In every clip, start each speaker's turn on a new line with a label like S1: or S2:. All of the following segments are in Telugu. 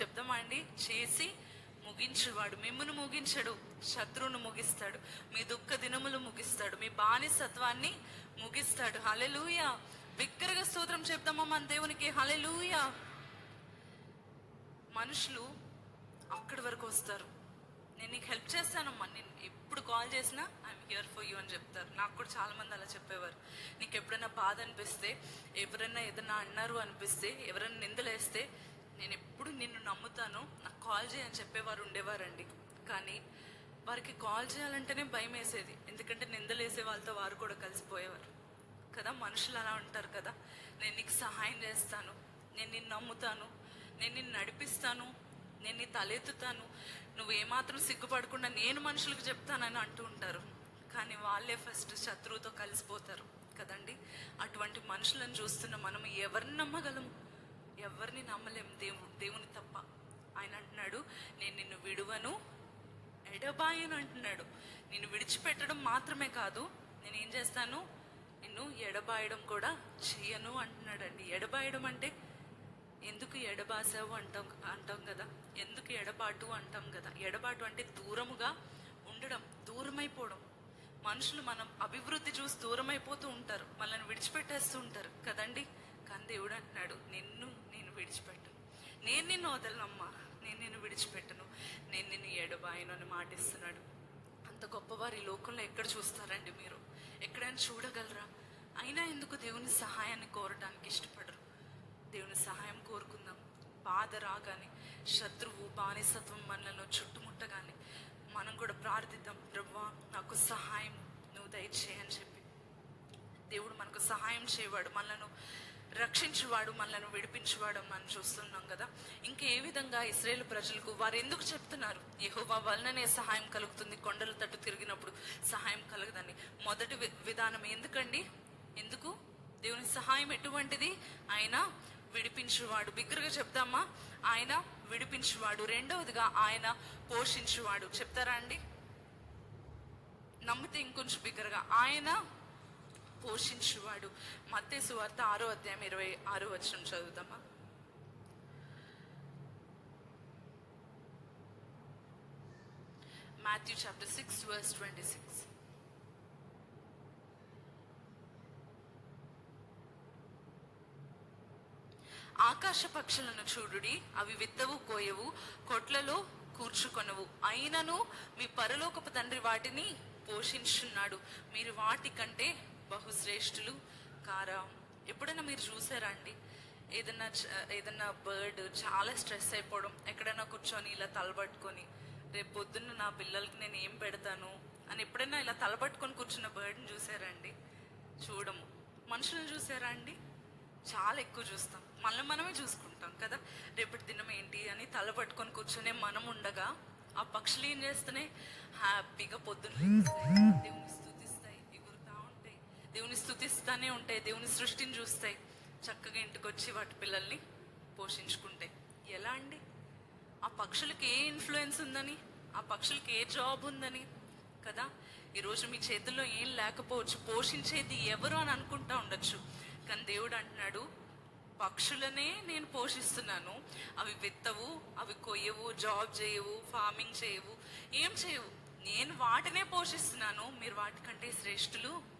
S1: చెప్దామా అండి చేసి ముగించేవాడు. మిమ్మును ముగించడు శత్రువును ముగిస్తాడు. మీ దుఃఖ దినములు ముగిస్తాడు. మీ బానిసత్వాన్ని ముగిస్తాడు. హలెలూయ బిగ్గరగా స్తోత్రం చెప్దామా మన దేవునికి? హలెలూయ మనుషులు అక్కడి వరకు వస్తారు. నేను నీకు హెల్ప్ చేస్తానమ్మా. నేను ఎప్పుడు కాల్ చేసినా ఐఎమ్ హియర్ ఫర్ యూ అని చెప్తారు. నాకు కూడా చాలా మంది అలా చెప్పేవారు. నీకు ఎప్పుడైనా బాధ అనిపిస్తే ఎవరైనా ఏదైనా అన్నారు అనిపిస్తే ఎవరైనా నిందలేస్తే నేను ఎప్పుడు నిన్ను నమ్ముతాను నాకు కాల్ చేయని చెప్పేవారు ఉండేవారండి. కానీ వారికి కాల్ చేయాలంటేనే భయం వేసేది ఎందుకంటే నిందలేసే వాళ్ళతో వారు కూడా కలిసిపోయేవారు. కదా మనుషులు అలా ఉంటారు కదా. నేను నీకు సహాయం చేస్తాను. నేను నిన్ను నమ్ముతాను. నేను నిన్ను నడిపిస్తాను. నేను నీ తలెత్తుతాను. నువ్వు ఏమాత్రం సిగ్గుపడకుండా నేను మనుషులకు చెప్తానని అంటూ ఉంటారు. కానీ వాళ్ళే ఫస్ట్ శత్రువుతో కలిసిపోతారు. కదండి? అటువంటి మనుషులను చూస్తున్న మనం ఎవరిని నమ్మగలము? ఎవరిని నమ్మలేం దేవు దేవుని తప్ప. ఆయన అంటున్నాడు నేను నిన్ను విడువను. ఎడబాయను అంటున్నాడు. నిన్ను విడిచిపెట్టడం మాత్రమే కాదు నేను ఏం చేస్తాను? నిన్ను ఎడబాయడం కూడా చేయను అంటున్నాడండి. ఎడబాయడం అంటే ఎందుకు ఎడబాసావు అంటాం అంటాం కదా? ఎందుకు ఎడబాటు అంటాం కదా? ఎడబాటు అంటే దూరముగా ఉండడం దూరమైపోవడం. మనుషులు మనం అభివృద్ధి చూసి దూరమైపోతూ ఉంటారు మనల్ని విడిచిపెట్టేస్తూ ఉంటారు. కదండి? కానీ దేవుడు అంటున్నాడు నిన్ను నేను విడిచిపెట్టను నేను నిన్ను వదలనమ్మా. నేను నిన్ను విడిచిపెట్టను. నేను నిన్ను ఎడబాయను అని మాటిస్తున్నాడు. అంత గొప్పవారు ఈ లోకంలో ఎక్కడ చూస్తారండి మీరు? ఎక్కడైనా చూడగలరా? అయినా ఎందుకు దేవుని సహాయాన్ని కోరటానికి ఇష్టపడరు? దేవుని సహాయం కోరుకుందాం. బాధ రాగానే శత్రువు బానిసత్వం మనలను చుట్టుముట్టగానే మనం కూడా ప్రార్థిద్దాం. ప్రభా నాకు సహాయం నువ్వు దయచేయని చెప్పి. దేవుడు మనకు సహాయం చేయవాడు. మనలను రక్షించువాడు మనలను విడిపించువాడు మనం చూస్తున్నాం కదా. ఇంకా ఏ విధంగా ఇస్రాయేల్ ప్రజలకు వారు ఎందుకు చెప్తున్నారు? యహోవా వలననే సహాయం కలుగుతుంది. కొండల తట్టు తిరిగినప్పుడు సహాయం కలగదని మొదటి వి- విధానం ఎందుకండి? ఎందుకు? దేవుని సహాయం ఎటువంటిది? ఆయన విడిపించువాడు. బిగ్గరగా చెప్దామా? ఆయన విడిపించువాడు. రెండవదిగా ఆయన పోషించువాడు. చెప్తారా అండి? నమ్మితే ఇంకొంచెం బిగ్గరగా. ఆయన పోషించువాడు. మత్తే సువార్త ఆరో అధ్యాయం ఇరవై ఆరో వచ్చిన చదువుతామా Matthew chapter six verse twenty six ఆకాశ పక్షులను చూడుడి అవి విత్తవు కోయవు కొట్లలో కూర్చుకొనవు. అయినను మీ పరలోకపు తండ్రి వాటిని పోషించున్నాడు. మీరు వాటి కంటే బహుశ్రేష్ఠులు కారా. ఎప్పుడైనా మీరు చూసారా అండి? ఏదన్నా చ- ఏదన్నా బర్డ్ చాలా స్ట్రెస్ అయిపోవడం ఎక్కడైనా కూర్చొని ఇలా తలబట్టుకొని రేపు పొద్దున్న నా పిల్లలకి నేను ఏం పెడతాను? అని ఎప్పుడైనా ఇలా తలబట్టుకొని కూర్చున్న బర్డ్ని చూసారా అండి? చూడము. మనుషులను చూసారా అండి? చాలా ఎక్కువ చూస్తాం. మనల్ని మనమే చూసుకుంటాం కదా. రేపటి దినం ఏంటి? అని తల పట్టుకొని మనం ఉండగా ఆ పక్షులు ఏం చేస్తున్నాయి? హ్యాపీగా పొద్దున్న లేస్తాయి, దేవుని స్థుతిస్తాయి ఎగురుతా ఉంటాయి దేవుని ఉంటాయి దేవుని సృష్టిని చూస్తాయి. చక్కగా ఇంటికి వచ్చి వాటి పిల్లల్ని పోషించుకుంటాయి ఎలా అండి? ఆ పక్షులకి ఏ ఇన్ఫ్లుయెన్స్ ఉందని? ఆ పక్షులకి ఏ జాబ్ ఉందని? కదా? ఈరోజు మీ చేతుల్లో ఏం లేకపోవచ్చు పోషించేది ఎవరు అని అనుకుంటా ఉండొచ్చు. కానీ దేవుడు అంటున్నాడు పక్షులనే నేను పోషిస్తున్నాను. అవి విత్తవు అవి కొయ్యవు జాబ్ చేయవు ఫార్మింగ్ చేయవు ఏం చేయవు. నేను వాటినే పోషిస్తున్నాను మీరు వాటికంటే శ్రేష్ఠులు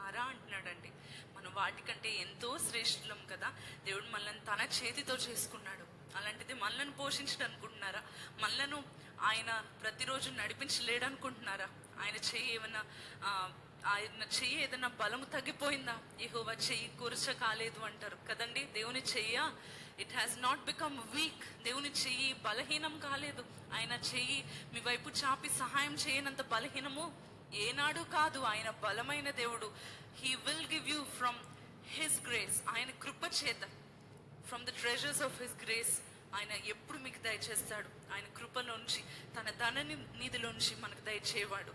S1: కారా అంటున్నాడండి. మనం వాటికంటే ఎంతో శ్రేష్ఠులం కదా. దేవుడు మనల్ని తన చేతితో చేసుకున్నాడు. అలాంటిది మనల్ని పోషించడం అనుకుంటున్నారా మనలను ఆయన ప్రతిరోజు నడిపించలేడు అనుకుంటున్నారా ఆయన చెయ్యి ఏమన్నా ఆయన చెయ్యి ఏదైనా బలము తగ్గిపోయిందా? యెహోవా చెయ్యి కూర్చ కాలేదు అంటారు. కదండి దేవుని చెయ్య it has not become weak దేవుని చెయ్యి బలహీనం కాలేదు. ఆయన చెయ్యి మీ వైపు చాపి సహాయం చేయనంత బలహీనము ఏనాడు కాదు ఆయన బలమైన దేవుడు. He will give you from his grace ఆయన కృప చేత. From the treasures of his grace ఆయన ఎప్పుడు మీకు దయచేస్తాడు. ఆయన కృపలోంచి తన ధన నిధిలోంచి మనకు దయచేవాడు.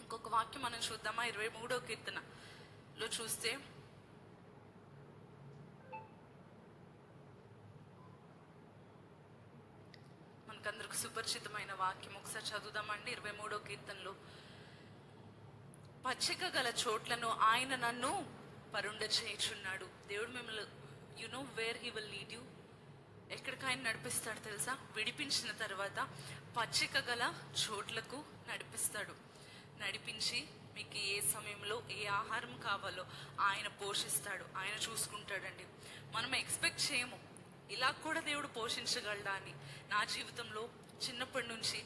S1: ఇంకొక వాక్యం మనం చూద్దామా? ఇరవై మూడో కీర్తనలో చూస్తే మనకందరికి సుపరిచితమైన వాక్యం. ఒకసారి చదువుదామండి. ఇరవై మూడో కీర్తనలో. పచ్చిక గల చోట్లను ఆయన నన్ను పరుండ చేయుచున్నాడు. దేవుడు మిమ్మల్ని you know where he will lead you ఎక్కడికి ఆయన నడిపిస్తాడు తెలుసా? విడిపించిన తర్వాత పచ్చిక గల చోట్లకు నడిపిస్తాడు. నడిపించి మీకు ఏ సమయంలో ఏ ఆహారం కావాలో ఆయన పోషిస్తాడు. ఆయన చూసుకుంటాడండి. మనం ఎక్స్పెక్ట్ చేయము. ఇలా కూడా దేవుడు పోషించగలడా అని నా జీవితంలో చిన్నప్పటి నుంచి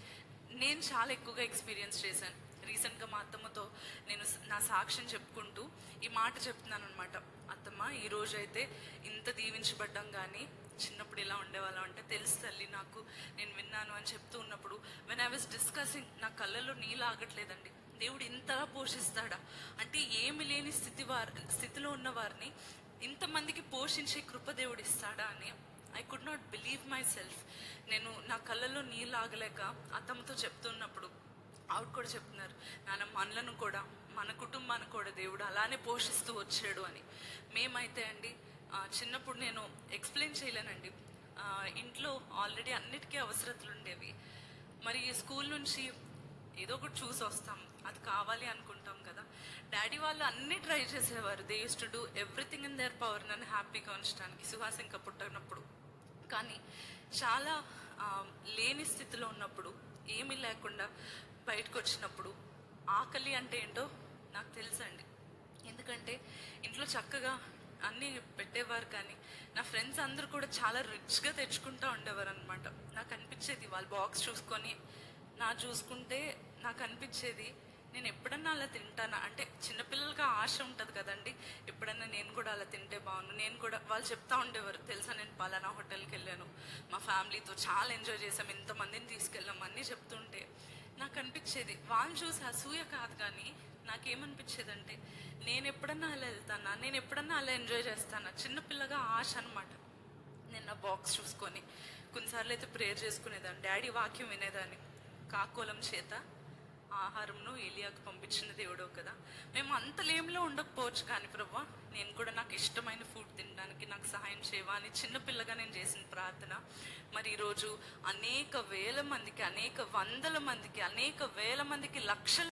S1: నేను చాలా ఎక్కువగా ఎక్స్పీరియన్స్ చేశాను. రీసెంట్గా మా అత్తమ్మతో నేను నా సాక్ష్యం చెప్పుకుంటూ ఈ మాట చెప్తున్నాను అనమాట అత్తమ్మ ఈరోజు అయితే ఇంత దీవించబడ్డం కానీ చిన్నప్పుడు ఇలా ఉండేవాళ్ళం అంటే తెలుసు తల్లి నాకు నేను విన్నాను అని చెప్తూ ఉన్నప్పుడు వెన్ ఐ వాజ్ డిస్కసింగ్ నా కళ్ళలో నీళ్ళు ఆగట్లేదండి. దేవుడు ఇంతలా పోషిస్తాడా? అంటే ఏమి లేని స్థితి వారి స్థితిలో ఉన్న వారిని ఇంతమందికి పోషించే కృప దేవుడు ఇస్తాడా అని I could not believe myself నేను నా కళ్ళలో నీళ్ళు ఆగలేక అత్తమ్మతో చెప్తున్నప్పుడు ఆవిడ కూడా చెప్తున్నారు నాన్న మనలను కూడా మన కుటుంబాన్ని కూడా దేవుడు అలానే పోషిస్తూ వచ్చాడు అని. మేమైతే అండి చిన్నప్పుడు నేను ఎక్స్ప్లెయిన్ చేయలేనండి. ఇంట్లో ఆల్రెడీ అన్నిటికీ అవసరతలు ఉండేవి. మరి స్కూల్ నుంచి ఏదో ఒకటి చూసి వస్తాం అది కావాలి అనుకుంటాం కదా. డాడీ వాళ్ళు అన్ని ట్రై చేసేవారు. They use to do everything in their power నన్ను హ్యాపీగా ఉంచడానికి సుహాస్ ఇంకా పుట్టినప్పుడు. కానీ చాలా లేని స్థితిలో ఉన్నప్పుడు ఏమీ లేకుండా బయటకు వచ్చినప్పుడు ఆకలి అంటే ఏంటో నాకు తెలుసండి. ఎందుకంటే ఇంట్లో చక్కగా అన్నీ పెట్టేవారు కానీ నా ఫ్రెండ్స్ అందరూ కూడా చాలా రిచ్గా తెచ్చుకుంటూ ఉండేవారు అనమాట నాకు అనిపించేది వాళ్ళ బాక్స్ చూసుకొని నా చూసుకుంటే నాకు అనిపించేది నేను ఎప్పుడన్నా అలా తింటానా? అంటే చిన్నపిల్లలకి ఆశ ఉంటుంది కదండి. ఎప్పుడన్నా నేను కూడా అలా తింటే బాగుండు. నేను కూడా వాళ్ళు చెప్తా ఉండేవారు తెలుసా నేను పలానా హోటల్కి వెళ్ళాను. మా ఫ్యామిలీతో చాలా ఎంజాయ్ చేసాం ఎంతమందిని తీసుకెళ్ళాం. అన్నీ చెప్తుంటే నాకు అనిపించేది వాళ్ళు చూసి అసూయ కాదు కానీ నాకేమనిపించేది అంటే నేను ఎప్పుడన్నా అలా వెళ్తానా? నేను ఎప్పుడన్నా అలా ఎంజాయ్ చేస్తానా? చిన్నపిల్లగా ఆశ అనమాట నేను నా బాక్స్ చూసుకొని కొన్నిసార్లు అయితే ప్రేయర్ చేసుకునేదాన్ని. డాడీ వాక్యం వినేదాన్ని. కాకోలం చేత ఆహారంను ఏలియాకు పంపించిన దేవుడో కదా. మేము అంత లేమిలో ఉండకపోవచ్చు కానీ ప్రభా నేను కూడా నాకు ఇష్టమైన ఫుడ్ తినడానికి నాకు సహాయం చేయవా అని చిన్నపిల్లగా నేను చేసిన ప్రార్థన. మరి ఈరోజు అనేక వేల మందికి అనేక వందల మందికి అనేక వేల మందికి లక్షల